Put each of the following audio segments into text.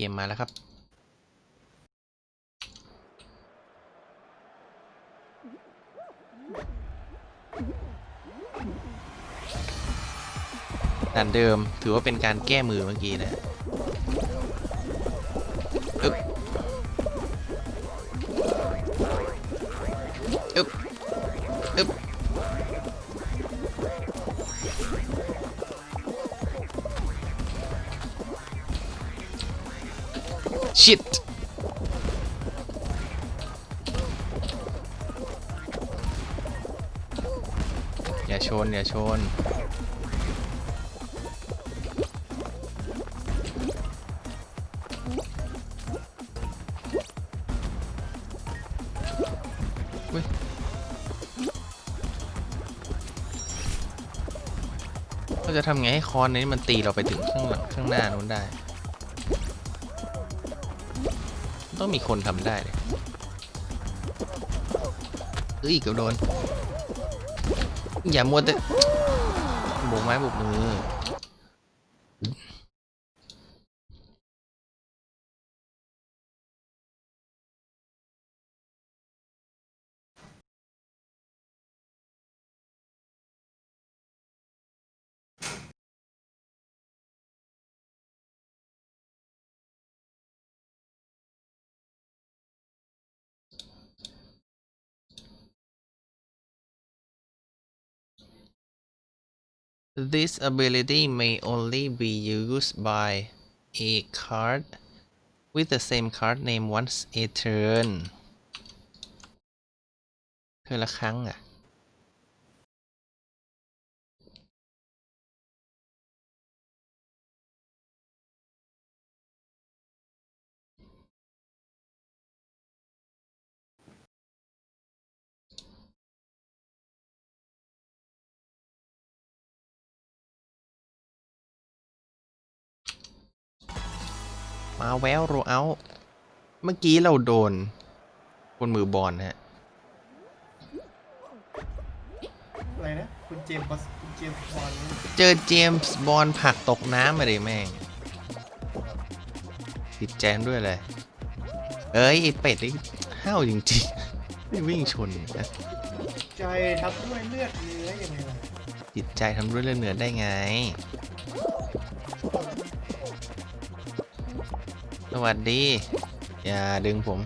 เกมมาแล้วครับด่านเดิมถือว่าเป็นการแก้มือเมื่อกี้นะ ชิตอย่าชน อย่าชน อุ๊ยเราจะทำไงให้คอนนี้มันตีเราไปถึงข้างหลังข้างหน้านู้นได้ ต้องมีคนทำได้เลยเอ้ยเกือบโดน อย่ามัวแต่บุกไม้บุกมือ This ability may only be used by a card with the same card name once a turn เธอละครั้งอ่ะ มาแววโรเอาเมื่อกี้เราโดนบนมือบอลนะฮะ อะไรนะ คุณเจมส์บอสคุณเจมส์บอลนี่เจอเจมส์บอลผลักตกน้ำมาเลยแม่งติดแจมด้วยเลย เอ้ยไอเป็ดนี่ห้าวจริงๆไม่วิ่งชนนะใจทำด้วยเลือดเนื้อยังไงล่ะจิตใจทำด้วยเลือดเนื้อได้ไง สวัสดี อย่าดึงผม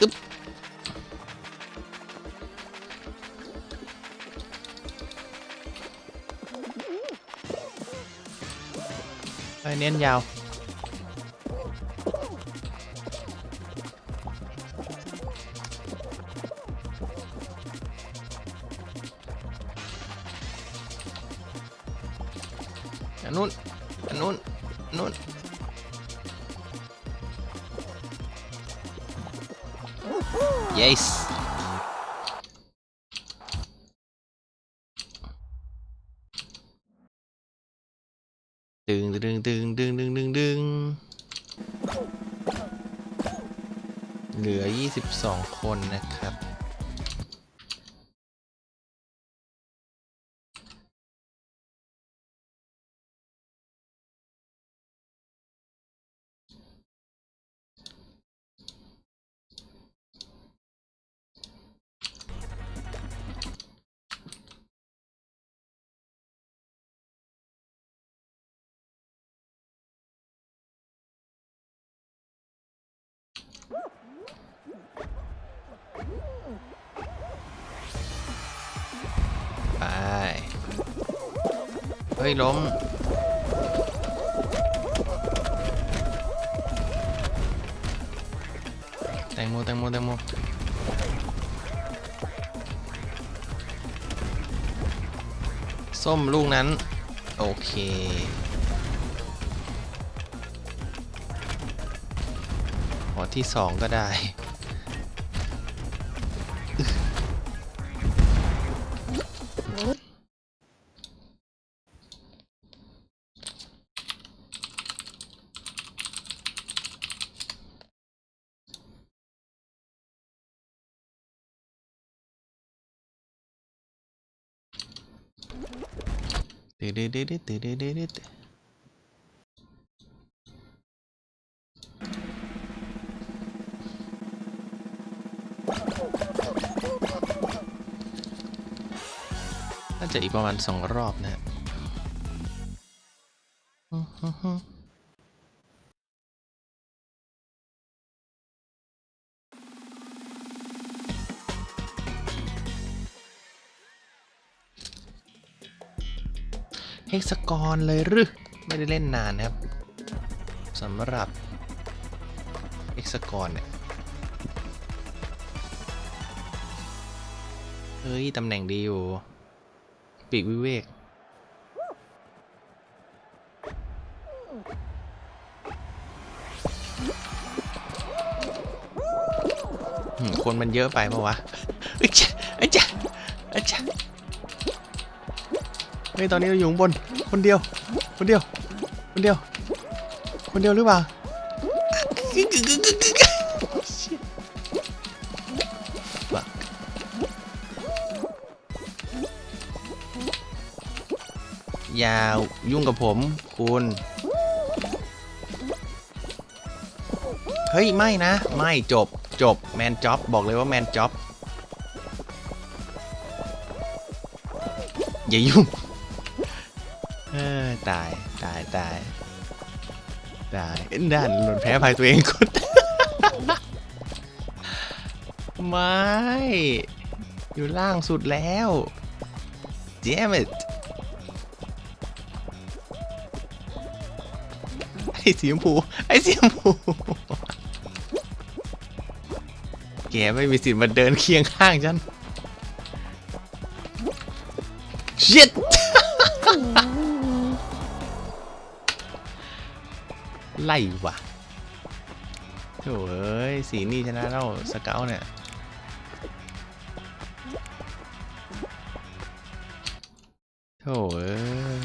อึ๊บ ไปเน้นยาว อันนู้นอันนู้นนู้น yes ดึงดึงดึงดึงดึงดึงดึงเหลือ 22 คนนะครับ ฮ้ยล้ม แตงโมแตงโมแตงโมส้มลูกนั้น โอเคขอที่สองก็ได้ ตืดตืดตืดตืดตืดตืดน่าจะอีกประมาณสองรอบนะฮะ ฮกซากอนเลยหรือไม่ได้เล่นนานนะครับสำหรับเฮกซากอนเนี่ยเฮ้ย ตำแหน่งดีอยู่ ปีกวิเวก คนมันเยอะไปปะวะ เฮ้ยตอนนี้เราอยู่ข้างบน คนเดียว คนเดียว คนเดียว คนเดียวหรือเปล่าอย่ายุ่งกับผม คุณ เฮ้ย ไม่นะ ไม่จบจบแมนจ็อบบอกเลยว่าแมนจ็อบอย่ายุ่ง เออตายตายตายตายด้านหล่นแพ้ภัยตัวเองคุณไม่ อยู่ล่างสุดแล้ว damn it ไอ้สีชมพู ไอ้สีชมพู แกไม่มีสิทธิ์มาเดินเคียงข้างฉัน shit ไล่ว่ะโถ่เอ้ย สีนี่ชนะแล้วสเกลเนี่ยโถ่เอ้ย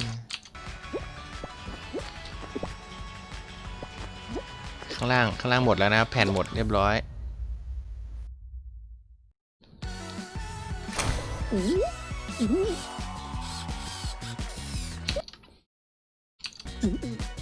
ข้างล่าง ข้างล่างหมดแล้วนะ แผ่นหมดเรียบร้อย Mm-hmm.